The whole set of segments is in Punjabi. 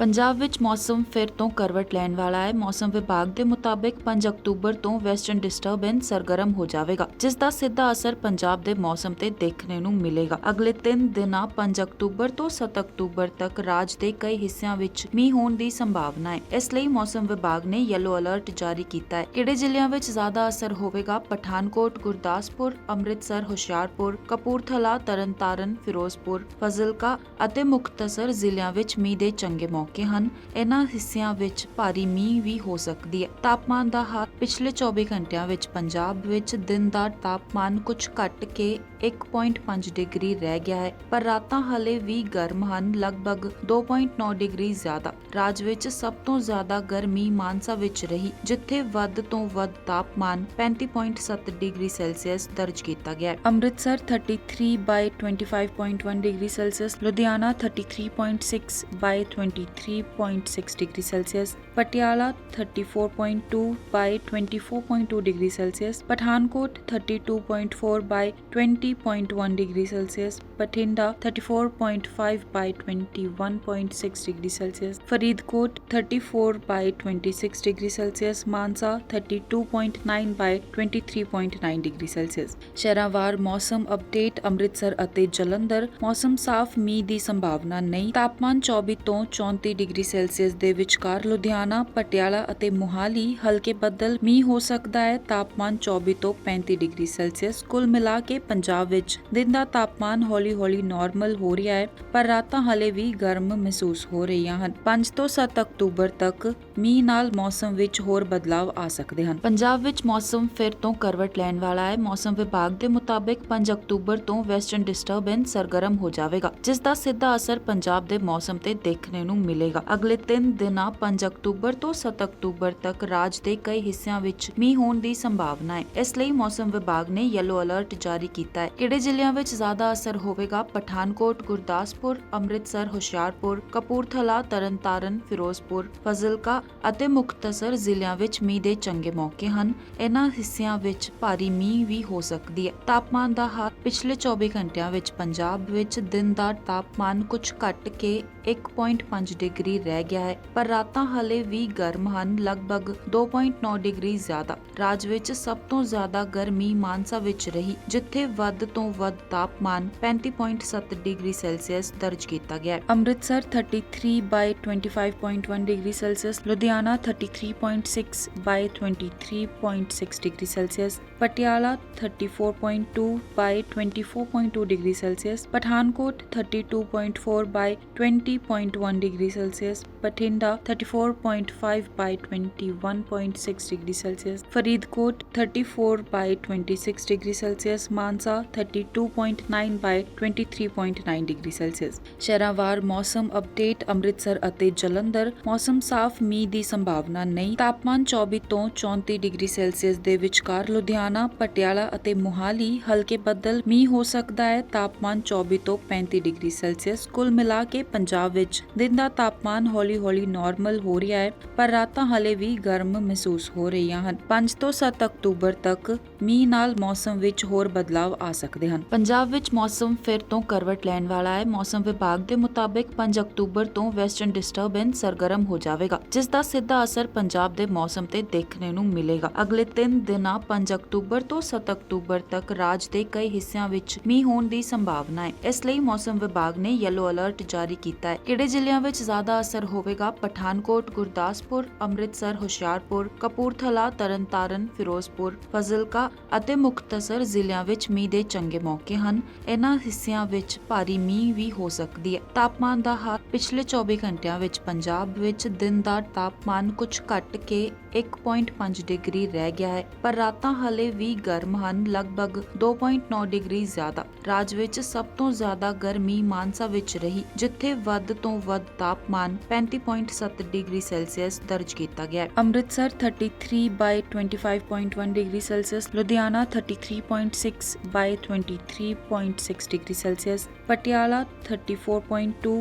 ਪੰਜਾਬ ਵਿੱਚ ਮੌਸਮ ਫਿਰ ਤੋਂ ਕਰਵਟ ਲੈਣ ਵਾਲਾ ਹੈ। ਮੌਸਮ ਵਿਭਾਗ ਦੇ ਮੁਤਾਬਿਕ 5 ਅਕਤੂਬਰ ਤੋਂ ਵੈਸਟਰਨ ਡਿਸਟਰਬੈਂਸ ਸਰਗਰਮ ਹੋ ਜਾਵੇਗਾ, ਜਿਸ ਦਾ ਸਿੱਧਾ ਅਸਰ ਪੰਜਾਬ ਦੇ ਮੌਸਮ ਤੇ ਦੇਖਣੇ ਨੂੰ ਮਿਲੇਗਾ। ਅਗਲੇ 3 ਦਿਨਾਂ 5 ਅਕਤੂਬਰ ਤੋਂ 7 ਅਕਤੂਬਰ ਤੱਕ ਰਾਜ ਦੇ ਕਈ ਹਿੱਸਿਆਂ ਵਿੱਚ ਮੀਂਹ ਹੋਣ ਦੀ ਸੰਭਾਵਨਾ ਹੈ। ਇਸ ਲਈ ਮੌਸਮ ਵਿਭਾਗ ਨੇ ਯੈਲੋ ਅਲਰਟ ਜਾਰੀ ਕੀਤਾ ਹੈ। ਕਿਹੜੇ ਜ਼ਿਲ੍ਹਿਆਂ ਵਿੱਚ ਜ਼ਿਆਦਾ ਅਸਰ ਹੋਵੇਗਾ? ਪਠਾਨਕੋਟ, ਗੁਰਦਾਸਪੁਰ, ਅੰਮ੍ਰਿਤਸਰ, ਹੁਸ਼ਿਆਰਪੁਰ, ਕਪੂਰਥਲਾ, ਤਰਨਤਾਰਨ, ਫਿਰੋਜ਼ਪੁਰ, ਫਜ਼ਿਲਕਾ ਅਤੇ ਮੁਖਤਸਰ ਜ਼ਿਲ੍ਹਿਆਂ ਵਿੱਚ ਮੀਂਹ ਦੇ ਚੰਗੇ ਮੌਕੇ ਹਨ। ਇਹਨਾਂ ਹਿੱਸਿਆਂ ਵਿੱਚ ਭਾਰੀ ਮੀਂਹ ਵੀ ਹੋ ਸਕਦੀ ਹੈ। ਤਾਪਮਾਨ ਦਾ ਹਾਲ ਪਿਛਲੇ 24 ਘੰਟਿਆਂ ਵਿੱਚ ਪੰਜਾਬ ਵਿੱਚ ਦਿਨ ਦਾ ਤਾਪਮਾਨ ਕੁਝ ਘਟ ਕੇ 1.5 ਡਿਗਰੀ ਰਹਿ ਗਿਆ ਹੈ, ਪਰ ਰਾਤਾਂ ਹਲੇ ਵੀ ਗਰਮ ਹਨ, ਲਗਭਗ 2.9 ਡਿਗਰੀ ਜ਼ਿਆਦਾ। ਰਾਜ ਵਿੱਚ ਸਭ ਤੋਂ ਜ਼ਿਆਦਾ ਗਰਮੀ ਮਾਨਸਾ ਵਿੱਚ ਰਹੀ, ਜਿੱਥੇ ਵੱਧ ਤੋਂ ਵੱਧ ਤਾਪਮਾਨ 35.7 ਡਿਗਰੀ ਸੈਲਸੀਅਸ ਦਰਜ ਕੀਤਾ ਗਿਆ ਹੈ। Amritsar 33 by 25.1 degree Celsius, Ludhiana 33.6/23.6 degree Celsius Patiala 34.2 by 24.2 degree Celsius, Pathankot 32.4 by 20.1 degree Celsius, Bathinda 34.5 by 21.6 degree Celsius, Faridkot 34 by 26 degree Celsius, Mansa 32.9 by 23.9 degree Celsius. ਸ਼ਹਿਰਾਂਵਾਰ ਮੌਸਮ ਅਪਡੇਟ, ਅੰਮ੍ਰਿਤਸਰ ਅਤੇ ਜਲੰਧਰ, ਮੌਸਮ ਸਾਫ਼ ਮੀਂਹ ਦੀ ਸੰਭਾਵਨਾ ਨਹੀਂ। ਤਾਪਮਾਨ 24 ਤੋਂ 34 ਡਿਗਰੀ ਸੈਲਸੀਅਸ ਦੇ ਵਿਚਕਾਰ ਲੁਧਿਆਣਾ ਪਟਿਆਲਾ ਅਤੇ ਮੁਹਾਲੀ ਹਲਕੇ ਬੱਦਲ ਮੀਂਹ ਹੋ ਸਕਦਾ ਹੈ। ਤਾਪਮਾਨ 24 ਤੋਂ 35 ਡਿਗਰੀ ਸੈਲਸੀਅਸ, ਕੁੱਲ ਮਿਲਾ ਕੇ ਪੰਜਾਬ ਵਿੱਚ ਦਿਨ ਦਾ ਤਾਪਮਾਨ ਹੌਲੀ-ਹੌਲੀ ਨਾਰਮਲ ਹੋ ਰਿਹਾ ਹੈ, ਪਰ ਰਾਤਾਂ ਹਲੇ ਵੀ ਗਰਮ ਮਹਿਸੂਸ ਹੋ ਰਹੀਆਂ ਹਨ। 5 ਤੋਂ 7 ਅਕਤੂਬਰ ਤੱਕ ਮੀਂਹ ਨਾਲ ਮੌਸਮ ਵਿੱਚ ਹੋਰ ਬਦਲਾਵ ਆ ਸਕਦੇ ਹਨ। ਪੰਜਾਬ ਵਿੱਚ ਮੌਸਮ ਫਿਰ ਤੋਂ ਕਰਵਟ ਲੈਣ ਵਾਲਾ ਹੈ। ਮੌਸਮ ਵਿਭਾਗ ਦੇ ਮੁਤਾਬਿਕ 5 ਅਕਤੂਬਰ ਤੋਂ ਵੈਸਟਰਨ ਡਿਸਟਰਬੈਂਸ ਸਰਗਰਮ ਹੋ ਜਾਵੇਗਾ, ਜਿਸ ਦਾ ਸਿੱਧਾ ਅਸਰ ਪੰਜਾਬ ਦੇ ਮੌਸਮ ਤੇ ਦੇਖਣੇ ਨੂੰ ਮਿਲੇਗਾ। ਅਗਲੇ 3 ਦਿਨਾਂ 5 ਅਕਤੂਬਰ ਤੋਂ 7 ਅਕਤੂਬਰ ਤੱਕ ਰਾਜ ਦੇ ਕਈ ਹਿੱਸਿਆਂ ਵਿੱਚ ਮੀਂਹ ਹੋਣ ਦੀ ਸੰਭਾਵਨਾ ਹੈ। ਇਸ ਲਈ ਮੌਸਮ ਵਿਭਾਗ ਨੇ ਯੈਲੋ ਅਲਰਟ ਜਾਰੀ ਕੀਤਾ ਹੈ। ਕਿਹੜੇ ਜ਼ਿਲ੍ਹਿਆਂ ਵਿੱਚ ਜ਼ਿਆਦਾ ਅਸਰ ਹੋਵੇਗਾ? ਪਠਾਨਕੋਟ, ਗੁਰਦਾਸਪੁਰ, ਅੰਮ੍ਰਿਤਸਰ, ਹੁਸ਼ਿਆਰਪੁਰ, ਕਪੂਰਥਲਾ, ਤਰਨਤਾਰਨ, ਫਿਰੋਜ਼ਪੁਰ, ਫਜ਼ਿਲਕਾ ਅਤੇ ਮੁਖਤਸਰ ਜ਼ਿਲ੍ਹਿਆਂ ਵਿੱਚ ਮੀਂਹ ਦੇ ਚੰਗੇ ਮੌਕੇ ਹਨ। ਇਹਨਾਂ ਹਿੱਸਿਆਂ ਵਿੱਚ ਭਾਰੀ ਮੀਂਹ ਵੀ ਹੋ ਸਕਦੀ ਹੈ। ਤਾਪਮਾਨ ਦਾ ਹਾਲ ਪਿਛਲੇ 24 ਘੰਟਿਆਂ ਵਿੱਚ ਪੰਜਾਬ ਵਿੱਚ ਦਿਨ ਦਾ ਤਾਪਮਾਨ ਕੁਝ ਘਟ ਕੇ 1.5 ਡਿਗਰੀ ਰਹਿ ਗਿਆ ਹੈ, ਪਰ ਰਾਤਾਂ ਹਲੇ ਵੀ ਗਰਮ ਹਨ, ਲਗਭਗ 2.9 ਡਿਗਰੀ ਜ਼ਿਆਦਾ। ਰਾਜ ਵਿੱਚ ਸਭ ਤੋਂ ਜ਼ਿਆਦਾ ਗਰਮੀ ਮਾਨਸਾ ਵਿੱਚ ਰਹੀ, ਜਿੱਥੇ ਵੱਧ ਤੋਂ ਵੱਧ ਤਾਪਮਾਨ 35.7 ਡਿਗਰੀ ਸੈਲਸੀਅਸ ਦਰਜ ਕੀਤਾ ਗਿਆ Amritsar 33 by 25.1 degree Celsius, Ludhiana 33.6/23.6 degree Celsius Patiala 34.2 by 24.2 degree Celsius, Pathankot 32.4 by 20.1 degree Celsius, Bathinda 34.5 by 21.6 degree Celsius, Faridkot 34 by 26 degree Celsius, Mansa 32.9 by 23.9 degree Celsius. ਸ਼ਹਿਰਾਵਾਰ ਮੌਸਮ ਅਪਡੇਟ, ਅੰਮ੍ਰਿਤਸਰ ਅਤੇ ਜਲੰਧਰ, ਮੌਸਮ ਸਾਫ਼ ਮੀਂਹ ਦੀ ਸੰਭਾਵਨਾ ਨਹੀਂ। ਤਾਪਮਾਨ 24 ਤੋਂ 34 ਡਿਗਰੀ ਸੈਲਸੀਅਸ ਦੇ ਵਿਚਕਾਰ ਲੁਧਿਆਣਾ ਪਟਿਆਲਾ ਅਤੇ ਮੁਹਾਲੀ ਹਲਕੇ ਬੱਦਲ ਮੀਂਹ ਹੋ ਸਕਦਾ ਹੈ। ਤਾਪਮਾਨ 24 ਤੋਂ 35 ਡਿਗਰੀ ਸੈਲਸੀਅਸ ਕੁੱਲ ਮਿਲਾ ਕੇ ਪੰਜਾਬ ਵਿੱਚ ਦਿਨ ਦਾ ਤਾਪਮਾਨ ਹੌਲੀ-ਹੌਲੀ ਨਾਰਮਲ ਹੋ ਰਿਹਾ ਹੈ, ਪਰ ਰਾਤਾਂ ਹਲੇ ਵੀ ਗਰਮ ਮਹਿਸੂਸ ਹੋ ਰਹੀਆਂ ਹਨ। 5 ਤੋਂ 7 ਅਕਤੂਬਰ ਤੱਕ ਮੀਂਹ ਨਾਲ ਮੌਸਮ ਵਿੱਚ ਹੋਰ ਬਦਲਾਵ ਆ ਸਕਦੇ ਹਨ। ਪੰਜਾਬ ਵਿੱਚ ਮੌਸਮ ਫਿਰ ਤੋਂ ਕਰਵਟ ਲੈਣ ਵਾਲਾ ਹੈ। ਮੌਸਮ ਵਿਭਾਗ ਦੇ ਮੁਤਾਬਿਕ 5 ਅਕਤੂਬਰ ਤੋਂ ਵੈਸਟਰਨ ਡਿਸਟਰਬੈਂਸ ਸਰਗਰਮ ਹੋ ਜਾਵੇਗਾ, ਜਿਸ ਦਾ ਸਿੱਧਾ ਅਸਰ ਪੰਜਾਬ ਦੇ ਮੌਸਮ ਤੇ ਦੇਖਣ ਨੂੰ ਮਿਲੇਗਾ। ਅਗਲੇ 3 ਦਿਨਾਂ 5 ਅਕਤੂਬਰ ਤੋਂ 7 ਅਕਤੂਬਰ ਤੱਕ ਰਾਜ ਦੇ ਕਈ ਹਿੱਸਿਆਂ ਵਿੱਚ ਮੀਂਹ ਹੋਣ ਦੀ ਸੰਭਾਵਨਾ ਹੈ। ਇਸ ਲਈ ਮੌਸਮ ਵਿਭਾਗ ਨੇ ਯੈਲੋ ਅਲਰਟ ਜਾਰੀ ਕੀਤਾ ਹੈ। ਕਿਹੜੇ ਜ਼ਿਲ੍ਹਿਆਂ ਵਿੱਚ ਜ਼ਿਆਦਾ ਅਸਰ ਹੋਵੇਗਾ? ਪਠਾਨਕੋਟ, ਗੁਰਦਾਸਪੁਰ, ਅੰਮ੍ਰਿਤਸਰ, ਹੁਸ਼ਿਆਰਪੁਰ, ਕਪੂਰਥਲਾ, ਤਰਨਤਾਰਨ, ਫਿਰੋਜ਼ਪੁਰ, ਫਜ਼ਿਲਕਾ ਅਤੇ ਮੁਖਤਸਰ ਜ਼ਿਲ੍ਹਿਆਂ ਵਿੱਚ ਮੀਂਹ ਦੇ ਚੰਗੇ ਮੌਕੇ ਹਨ। ਇਹਨਾਂ ਹਿੱਸਿਆਂ ਵਿੱਚ ਭਾਰੀ ਮੀਂਹ ਵੀ ਹੋ ਸਕਦੀ ਹੈ। ਤਾਪਮਾਨ ਦਾ ਹਾਲ ਪਿਛਲੇ 24 ਘੰਟਿਆਂ ਵਿੱਚ ਪੰਜਾਬ ਵਿੱਚ ਦਿਨ ਦਾ ਤਾਪਮਾਨ ਕੁਝ ਘਟ ਕੇ 1.5 ਡਿਗਰੀ ਰਹਿ ਗਿਆ ਹੈ, ਪਰ ਰਾਤਾਂ ਹਲੇ ਵੀ ਗਰਮ ਹਨ, ਲਗਭਗ 2.9 ਡਿਗਰੀ ਜ਼ਿਆਦਾ। ਰਾਜ ਵਿੱਚ ਸਭ ਤੋਂ ਜ਼ਿਆਦਾ ਗਰਮੀ ਮਾਨਸਾ ਵਿੱਚ ਰਹੀ, ਜਿੱਥੇ ਵੱਧ ਤੋਂ ਵੱਧ ਤਾਪਮਾਨ 35.7 ਡਿਗਰੀ ਸੈਲਸੀਅਸ ਦਰਜ ਕੀਤਾ ਗਿਆ ਹੈ। Amritsar 33 by 25.1 degree Celsius, Ludhiana 33.6 by 23.6 degree Celsius, Patiala 34.2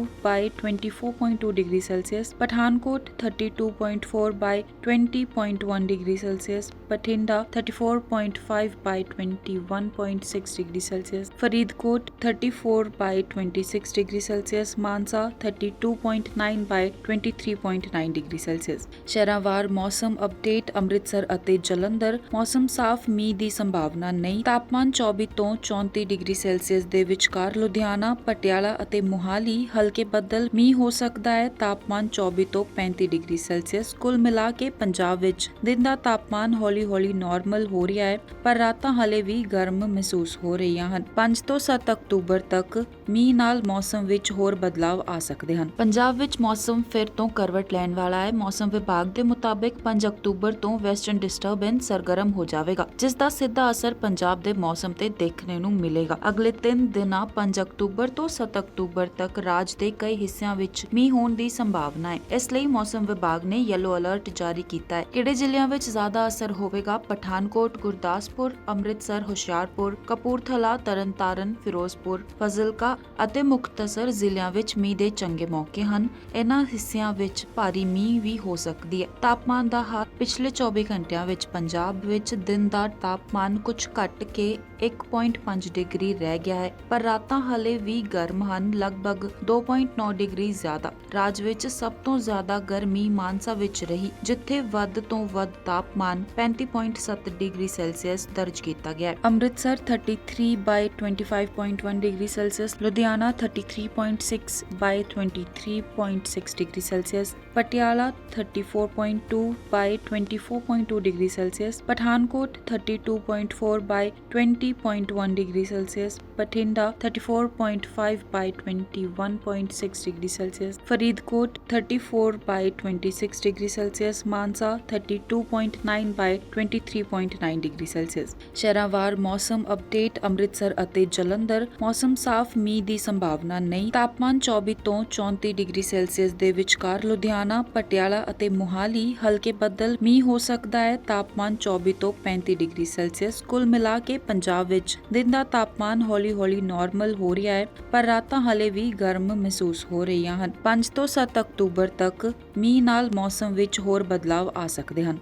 24.2 degree Celsius Pathankot 32.4 by 20.1 degree Celsius Bathinda 34.5 by 21.6 degree Celsius Faridkot 34 by 26 degree Celsius Mansa 32.9 by 23.9 degree Celsius ਸ਼ਹਿਰਾਂਵਾਰ ਮੌਸਮ ਅਪਡੇਟ ਅੰਮ੍ਰਿਤਸਰ ਅਤੇ ਜਲੰਧਰ ਮੌਸਮ ਸਾਫ਼ ਮੀਂਹ ਦੀ ਸੰਭਾਵਨਾ ਨਹੀਂ। ਤਾਪਮਾਨ 24 ਤੋਂ 34 ਡਿਗਰੀ ਸੈਲਸੀਅਸ ਦੇ ਵਿਚਕਾਰ ਲੁਧਿਆਣਾ, ਪਟਿਆਲਾ ਅਤੇ ਮੋਹਾਲੀ ਹਲਕੇ ਬੱਦਲ ਮੀਂਹ ਹੋ ਸਕਦਾ ਹੈ। ਤਾਪਮਾਨ 24 ਤੋਂ 35 ਡਿਗਰੀ ਸੈਲਸੀਅਸ। ਕੁੱਲ ਮਿਲਾ ਕੇ ਪੰਜਾਬ ਵਿੱਚ ਦਿਨ ਦਾ ਤਾਪਮਾਨ ਹੌਲੀ-ਹੌਲੀ ਨਾਰਮਲ ਹੋ ਰਿਹਾ ਹੈ, ਪਰ ਰਾਤਾਂ ਹਲੇ ਵੀ ਗਰਮ ਮਹਿਸੂਸ ਹੋ ਰਹੀਆਂ ਹਨ। 5 ਤੋਂ 7 ਅਕਤੂਬਰ ਤੱਕ ਮੀਂਹ ਨਾਲ ਮੌਸਮ ਵਿੱਚ ਹੋਰ ਬਦਲਾਵ ਆ ਸਕਦੇ ਹਨ। ਪੰਜਾਬ ਵਿੱਚ ਮੌਸਮ ਫਿਰ ਤੋਂ ਕਰਵਟ ਲੈਣ ਵਾਲਾ ਹੈ। ਮੌਸਮ ਵਿਭਾਗ ਦੇ ਮੁਤਾਬਿਕ 5 ਅਕਤੂਬਰ ਤੋਂ ਵੈਸਟਰਨ ਡਿਸਟਰਬੈਂਸ ਸਰਗਰਮ ਹੋ ਜਾਵੇਗਾ, ਜਿਸ ਦਾ ਸਿੱਧਾ ਅਸਰ ਪੰਜਾਬ ਦੇ ਮੌਸਮ ਤੇ ਦੇਖਣੇ ਨੂੰ ਮਿਲੇਗਾ। ਅਗਲੇ 3 ਦਿਨਾਂ 5 ਅਕਤੂਬਰ ਤੋਂ 7 ਅਕਤੂਬਰ ਤੱਕ ਰਾਜ ਦੇ ਕਈ ਹਿੱਸੇ ਹਿੱਸਿਆਂ ਵਿੱਚ ਮੀਂਹ ਹੋਣ ਦੀ ਸੰਭਾਵਨਾ ਹੈ। ਇਸ ਲਈ ਮੌਸਮ ਵਿਭਾਗ ਨੇ ਯੈਲੋ ਅਲਰਟ ਜਾਰੀ ਕੀਤਾ ਹੈ। ਕਿਹੜੇ ਜ਼ਿਲ੍ਹਿਆਂ ਵਿੱਚ ਜ਼ਿਆਦਾ ਅਸਰ ਹੋਵੇਗਾ? ਪਠਾਨਕੋਟ, ਗੁਰਦਾਸਪੁਰ, ਅੰਮ੍ਰਿਤਸਰ, ਹੁਸ਼ਿਆਰਪੁਰ, ਕਪੂਰਥਲਾ, ਤਰਨਤਾਰਨ, ਫਿਰੋਜ਼ਪੁਰ, ਫਜ਼ਿਲਕਾ ਅਤੇ ਮੁਕਤਸਰ ਜ਼ਿਲ੍ਹਿਆਂ ਵਿੱਚ ਮੀਂਹ ਦੇ ਚੰਗੇ ਮੌਕੇ ਹਨ। ਇਹਨਾਂ ਹਿੱਸਿਆਂ ਵਿੱਚ ਭਾਰੀ ਮੀਂਹ ਵੀ ਹੋ ਸਕਦੀ ਹੈ। ਤਾਪਮਾਨ ਦਾ ਹਾਲ ਪਿਛਲੇ 24 ਘੰਟਿਆਂ ਵਿੱਚ ਪੰਜਾਬ ਵਿੱਚ ਦਿਨ ਦਾ ਤਾਪਮਾਨ ਕੁਝ ਘਟ ਕੇ 1.5 ਡਿਗਰੀ ਰਹਿ ਗਿਆ ਹੈ, ਪਰ ਰਾਤਾਂ ਹਲੇ ਵੀ ਗਰਮ ਹਨ। ਲਗਭਗ 2.9 ਡਿਗਰੀ ਜ਼ਿਆਦਾ। ਰਾਜ ਵਿੱਚ ਸਭ ਤੋਂ ਜ਼ਿਆਦਾ ਗਰਮੀ ਮਾਨਸਾ ਵਿੱਚ ਰਹੀ, ਜਿੱਥੇ ਵੱਧ ਤੋਂ ਵੱਧ ਤਾਪਮਾਨ 35.7 ਡਿਗਰੀ ਸੈਲਸੀਅਸ ਦਰਜ ਕੀਤਾ ਗਿਆ ਹੈ। Amritsar 33 by 25.1 degree Celsius, Ludhiana 33.6 by 23.6 degree Celsius Patiala 34.2 by 24.2 degree Celsius, Pathankot 32.4 by 20.1 degree Celsius, Bathinda 34.5 by 21.6 degree Celsius, Faridkot 34 by 26 degree Celsius, Mansa 32.9 by 23.9 degree Celsius. ਸ਼ਹਿਰਾਂਵਾਰ ਮੌਸਮ ਅਪਡੇਟ, ਅੰਮ੍ਰਿਤਸਰ ਅਤੇ ਜਲੰਧਰ, ਮੌਸਮ ਸਾਫ਼ ਮੀਂਹ ਦੀ ਸੰਭਾਵਨਾ ਨਹੀਂ। ਤਾਪਮਾਨ 24 ਤੋਂ 34 ਡਿਗਰੀ ਸੈਲਸੀਅਸ ਦੇ ਵਿਚਕਾਰ ਲੁਧਿਆਣਾ ਪਟਿਆਲਾ ਅਤੇ ਮੁਹਾਲੀ ਹਲਕੇ ਬੱਦਲ ਮੀਂਹ ਹੋ ਸਕਦਾ ਹੈ। ਤਾਪਮਾਨ 24 ਤੋਂ 35 ਡਿਗਰੀ ਸੈਲਸੀਅਸ, ਕੁੱਲ ਮਿਲਾ ਕੇ ਪੰਜਾਬ ਵਿੱਚ ਦਿਨ ਦਾ ਤਾਪਮਾਨ ਹੌਲੀ-ਹੌਲੀ ਨਾਰਮਲ ਹੋ ਰਿਹਾ ਹੈ, ਪਰ ਰਾਤਾਂ ਹਲੇ ਵੀ ਗਰਮ ਮਹਿਸੂਸ ਹੋ ਰਹੀਆਂ ਹਨ। 5 ਤੋਂ 7 ਅਕਤੂਬਰ ਤੱਕ ਮੀਂਹ ਨਾਲ ਮੌਸਮ ਵਿੱਚ ਹੋਰ ਬਦਲਾਵ ਆ ਸਕਦੇ ਹਨ।